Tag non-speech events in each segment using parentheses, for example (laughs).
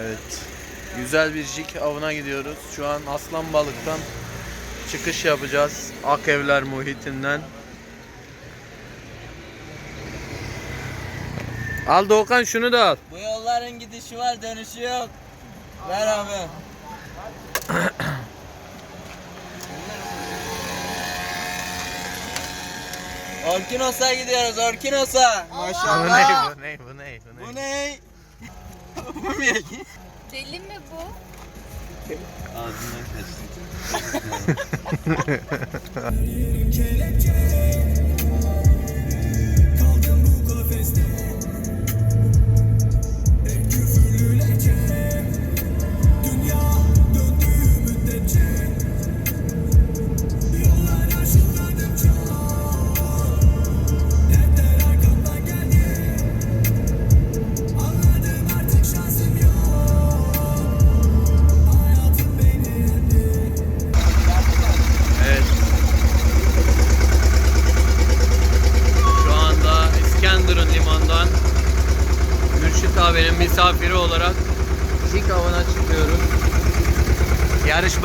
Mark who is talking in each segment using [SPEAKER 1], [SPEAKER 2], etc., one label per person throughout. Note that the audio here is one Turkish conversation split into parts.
[SPEAKER 1] Evet. Güzel bir jig avına gidiyoruz. Şu an Aslan Balık'tan çıkış yapacağız. Akevler muhitinden. Al Doğukan şunu da al.
[SPEAKER 2] Bu yolların gidişi var dönüşü yok. Ver abi. Orkinos'a gidiyoruz Orkinos'a.
[SPEAKER 1] Bu
[SPEAKER 2] Maşallah.
[SPEAKER 1] ne bu ne bu ne bu
[SPEAKER 2] Bu
[SPEAKER 1] ne?
[SPEAKER 2] ne? Bu ne?
[SPEAKER 3] Deli mi bu?
[SPEAKER 2] Ağzından kaçtı.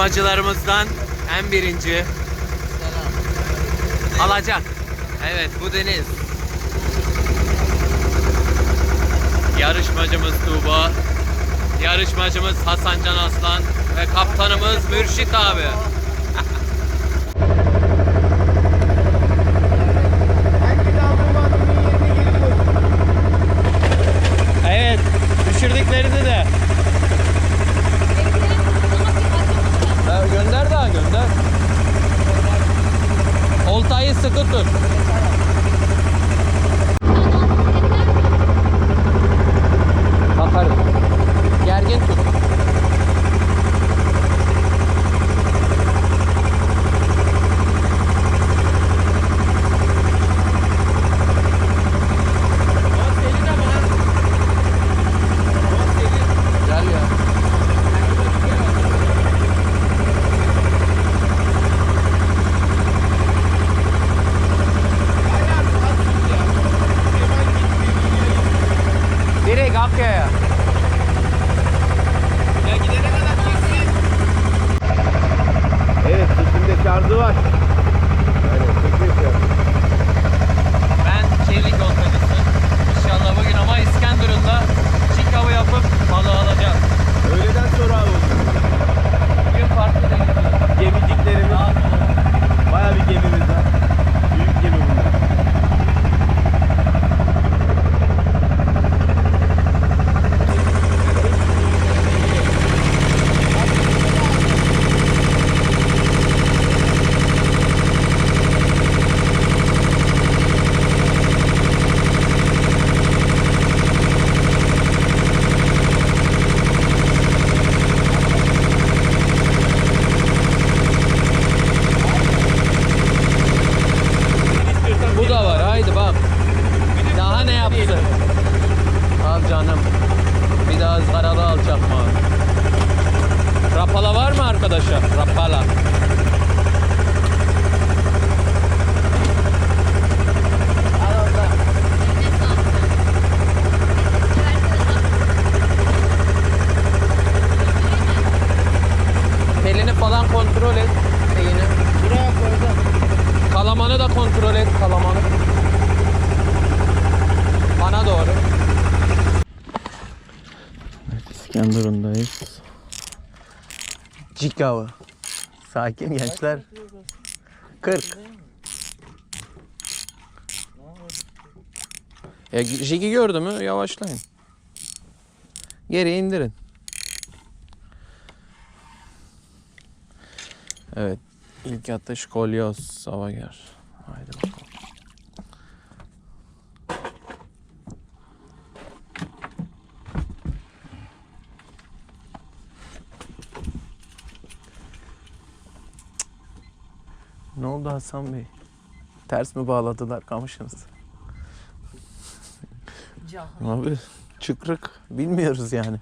[SPEAKER 1] Yarışmacılarımızdan en birinci alacak. Evet bu Deniz. Yarışmacımız Tuğba. Yarışmacımız Hasan Can Aslan ve kaptanımız Mürşit abi. Evet, düşürdüklerini de. Sıkı tut. Cikavı. Sakin gençler. 40. Ya jigi gördü mü yavaşlayın. Geri indirin. Evet. İlk atış kolyoz Savager. Haydi bakalım. Ne oldu Hasan Bey? Ters mi bağladılar kamışınızı? Abi çıkrık bilmiyoruz yani.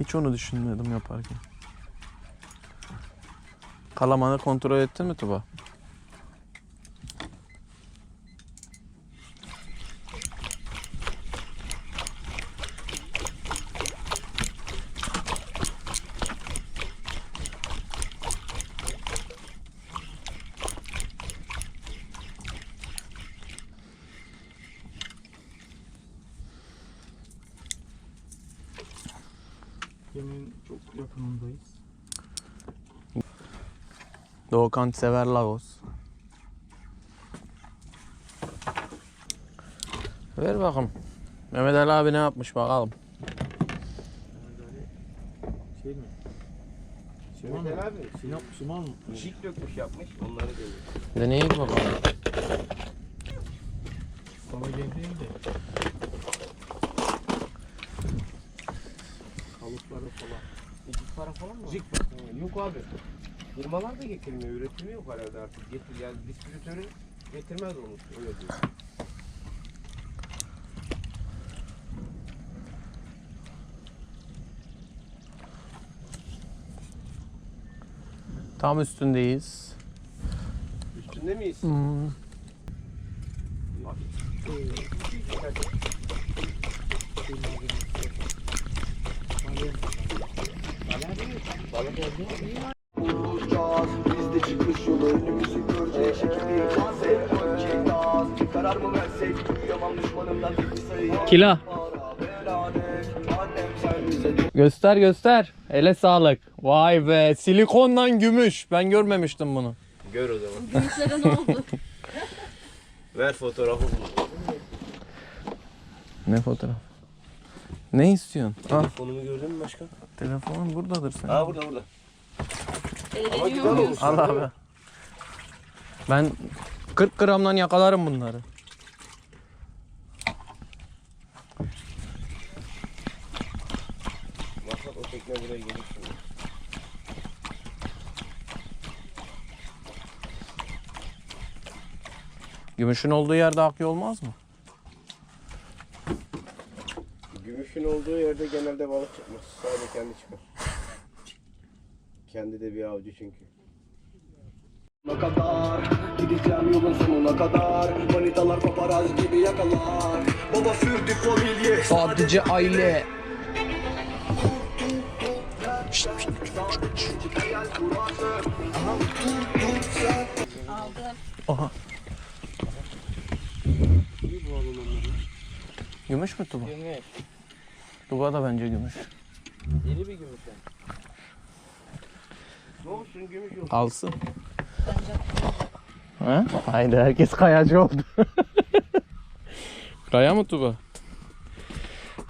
[SPEAKER 1] Hiç onu düşünmedim yaparken. Kalamanı kontrol ettin mi Tuba? Doğukan sever Lagos. Ver bakalım. Mehmet Ali abi ne yapmış bakalım.
[SPEAKER 4] Şey mi?
[SPEAKER 3] Şimdi Gel abi.
[SPEAKER 4] Sinop, Suman mı?
[SPEAKER 3] Jig dökmüş yapmış. Onları görüyor.
[SPEAKER 1] Deneyelim bakalım.
[SPEAKER 4] Baba geldiğim de. Kalıpları falan.
[SPEAKER 3] Jig para falan mı? Yok abi. Firmalar da getirmiyor. Üretimi yok herhalde artık. Getir yani distribütörü getirmez olmuş. Öyle diyor.
[SPEAKER 1] Tam üstündeyiz.
[SPEAKER 3] Üstünde miyiz?
[SPEAKER 1] Hmm.
[SPEAKER 5] Bulacağız Biz de çıkış yolu önümüzü göreceğiz Çekildiği konsept dönecek gaz Karar mı versek Duyamam düşmanımdan bir sayı
[SPEAKER 1] Kila. Göster göster. Ele sağlık. Vay be silikondan gümüş. Ben görmemiştim bunu.
[SPEAKER 3] Gör o zaman. (laughs)
[SPEAKER 6] Gümüşlere ne oldu? (laughs)
[SPEAKER 3] Ver fotoğrafı.
[SPEAKER 1] Ne fotoğraf? Ne istiyorsun? Al
[SPEAKER 3] Fonumu gördün mü başkan?
[SPEAKER 1] telefon buradadır senin.
[SPEAKER 3] Ha burada burada.
[SPEAKER 6] Eğleniyor muyuz?
[SPEAKER 1] Al abi. Ben 40 gramdan yakalarım bunları.
[SPEAKER 3] Maksat o tekne buraya gelir şimdi.
[SPEAKER 1] Gümüşün olduğu yerde akıyor olmaz mı?
[SPEAKER 3] Gümüşün olduğu yerde genelde balık çıkmaz. Sadece kendi çıkar. Kendi de bir avcı çünkü.
[SPEAKER 5] kadar Gideceğim yolun sonuna kadar Manitalar paparaz gibi yakalar Baba sürdük mobilye
[SPEAKER 1] Sadece aile. Aha. Gümüş mü Tuba?
[SPEAKER 2] Gümüş.
[SPEAKER 1] Tuba da bence gümüş.
[SPEAKER 2] Yeni bir gümüş.
[SPEAKER 3] Ne olsun gümüş yok.
[SPEAKER 1] Alsın. Ha? Haydi herkes kayacı oldu. (laughs) Kaya mı Tuba?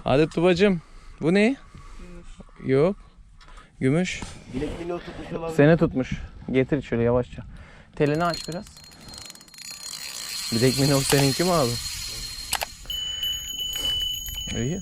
[SPEAKER 1] Hadi Tubacım. Bu ne? Yok. Gümüş.
[SPEAKER 3] Bilek mini tutmuş olabilir.
[SPEAKER 1] Seni tutmuş. Getir şöyle yavaşça. Telini aç biraz. Bilek minok seninki mi abi? İyi.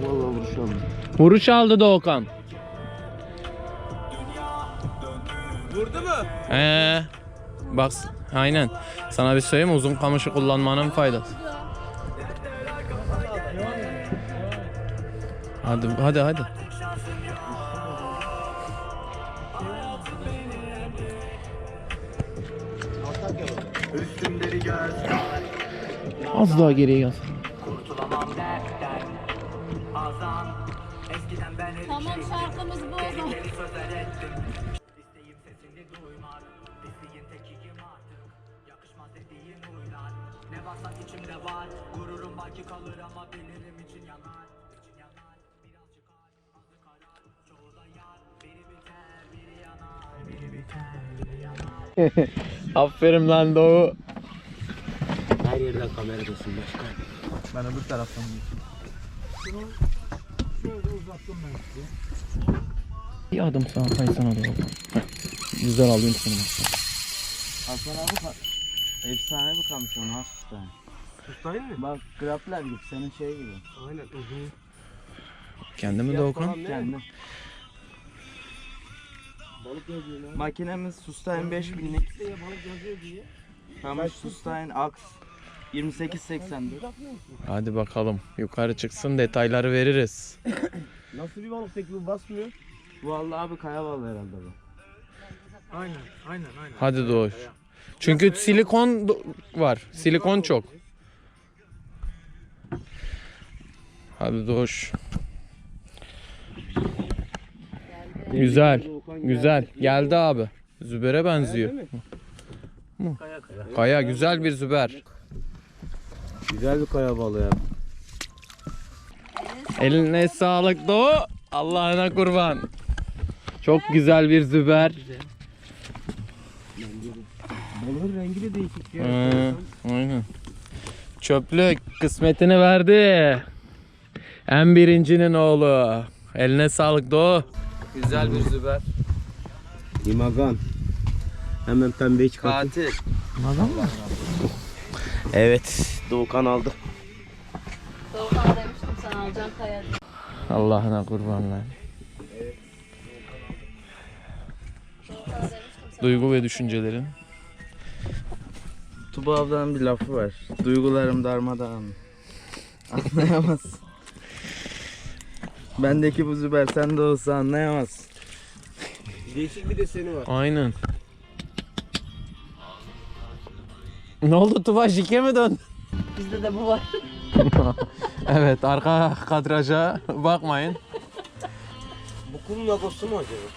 [SPEAKER 4] Vallahi vuruşalım.
[SPEAKER 1] Vuruş aldı Doğukan.
[SPEAKER 3] Vurdu mu?
[SPEAKER 1] Ee, bak aynen. Sana bir söyleyeyim mi? Uzun kamışı kullanmanın faydası. Hadi hadi hadi. Az daha geriye gel.
[SPEAKER 5] Artık Yakışmaz dediğin huylar. Ne varsa içimde var. Gururum belki kalır ama bilirim için yanar. İçin yanar. Birazcık ar Azı karar. Çoğu da yar. Biri biter Biri yanar. Biri biter Biri yanar. (laughs)
[SPEAKER 1] Aferin lan Doğu.
[SPEAKER 3] Her yerden kameradasın başkan.
[SPEAKER 4] Ben öbür taraftan geçeyim.
[SPEAKER 1] Bir adım sağa kaysana. Heh, Güzel alayım seni bak.
[SPEAKER 4] Hasan abi
[SPEAKER 2] Efsane bir kamış onu has tutan.
[SPEAKER 3] Tutayım mı?
[SPEAKER 2] Bak grappler gibi senin şey gibi.
[SPEAKER 3] Aynen uzun.
[SPEAKER 1] Kendi mi Doğukan?
[SPEAKER 2] Kendi.
[SPEAKER 3] Balık yazıyor lan.
[SPEAKER 2] Makinemiz Sustain 5000'lik.
[SPEAKER 3] İşte ya balık yazıyor diye.
[SPEAKER 2] Kamış Sustain Ax 2884.
[SPEAKER 1] Hadi bakalım. Yukarı çıksın detayları veririz. (coughs)
[SPEAKER 3] Nasıl bir balık peki bu basmıyor?
[SPEAKER 2] Vallahi abi kaya balığı herhalde bu.
[SPEAKER 3] Aynen aynen aynen.
[SPEAKER 1] Hadi Doğuş. Çünkü silikon do- var. Silikon çok. Hadi Doğuş. Güzel. Güzel. Geldi abi. Zübere benziyor. Mu? Kaya güzel bir züber.
[SPEAKER 3] Güzel bir kaya balığı.
[SPEAKER 1] Eline sağlık Doğu. Allah'ına kurban. Çok güzel bir züber.
[SPEAKER 3] Balığın rengi de değişik ya.
[SPEAKER 1] Ee, aynen. Çöplük kısmetini verdi. En birincinin oğlu. Eline sağlık Doğu. Güzel bir züber.
[SPEAKER 3] İmagan. Hemen pembeyi çıkarttım.
[SPEAKER 2] Katil.
[SPEAKER 3] Evet. Doğukan aldı.
[SPEAKER 6] Doğukan demiştim sana alacağım kaya.
[SPEAKER 1] Allah'ına kurbanlar. Duygu ve düşüncelerin.
[SPEAKER 2] Tuba ablanın bir lafı var. Duygularım darmadağın. Anlayamaz. Bendeki bu Züber sende olsa anlayamaz.
[SPEAKER 3] Değişik bir deseni var.
[SPEAKER 1] Aynen. Ne oldu Tuba şike mi döndü?
[SPEAKER 6] Bizde de bu var. (laughs)
[SPEAKER 1] evet arka kadraja bakmayın.
[SPEAKER 3] Bu kum nagosu mu acaba?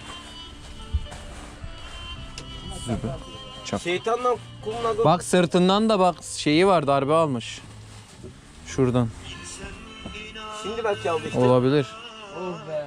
[SPEAKER 1] Züber. Çok.
[SPEAKER 3] Şeytanla kum nagosu.
[SPEAKER 1] Bak sırtından da bak şeyi var darbe almış. Şuradan.
[SPEAKER 3] Şimdi belki aldı işte.
[SPEAKER 1] Olabilir.
[SPEAKER 2] Oh be.